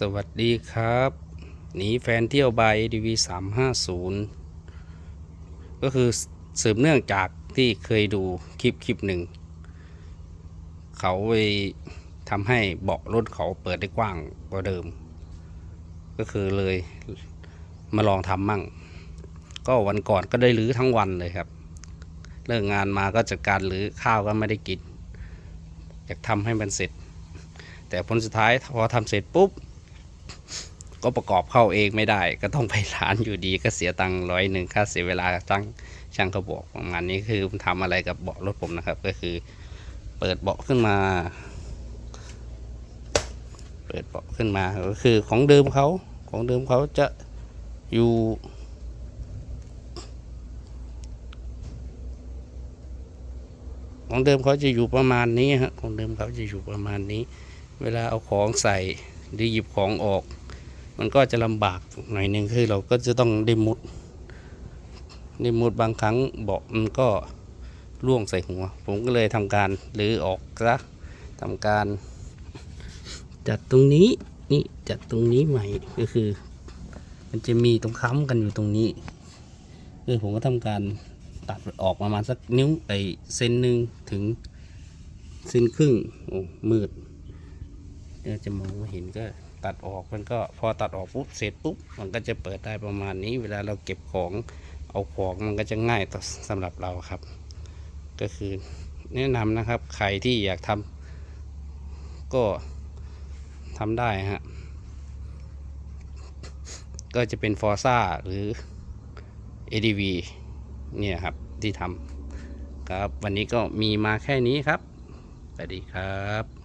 สวัสดีครับ หนีแฟนเที่ยวบาย ADV 350ก็คือสืบเนื่องจากที่เคยดูคลิปคลิปหนึ่ง เขาไปทำให้เบาะรถเขาเปิดได้กว้างกว่าเดิม ก็คือเลยมาลองทำมั่ง ก็วันก่อนก็ได้รื้อทั้งวันเลยครับ เลิกงานมาก็จัดการรื้อข้าวก็ไม่ได้กินอยากทำให้มันเสร็จ แต่ผลสุดท้ายพอทำเสร็จปุ๊บ ก็ประกอบเข้าเองไม่ได้ ก็ต้องไปร้านอยู่ดีก็เสียตังค์ร้อยหนึ่งค่าเสียเวลาตั้งช่างเขาบอกประมาณนี้คือทำอะไรกับเบาะรถผมนะครับ ก็คือ เปิดเบาะขึ้นมา เปิดเบาะขึ้นมาก็คือของเดิมเขาของเดิมเขาจะอยู่ของเดิมเขาจะอยู่ประมาณนี้ฮะของเดิมเขาจะอยู่ประมาณนี้ เวลาเอาของใส่หรือหยิบของออก มันก็จะลำบากหน่อยหนึ่งคือเราก็จะต้องได้มุดได้มุดบางครั้งเบาะมันก็ล่วงใส่หัว ผมก็เลยทำการหรือออกซะทำการ จัดตรงนี้นี่จัดตรงนี้ใหม่ก็คือ มันจะมีตรงค้ำกันอยู่ตรงนี้คือผมก็ทำการตัดออกประมาณสักนิ้วไอเซนหนึ่งถึงเซนครึ่งโอ้มืด เดี๋ยจะมองไม่เห็นก็ตัดออกมันก็พอตัดออกปุ๊บเสร็จปุ๊บมันก็จะเปิดได้ประมาณนี้ เวลาเราเก็บของเอาของมันก็จะง่ายต่อสำหรับเราครับ ก็คือแนะนำนะครับใครที่อยากทำก็ทำได้ฮะก็จะเป็นฟอร์ซ่าหรือ ADV เนี่ยครับที่ทำครับวันนี้ก็มีมาแค่นี้ครับสวัสดีครับ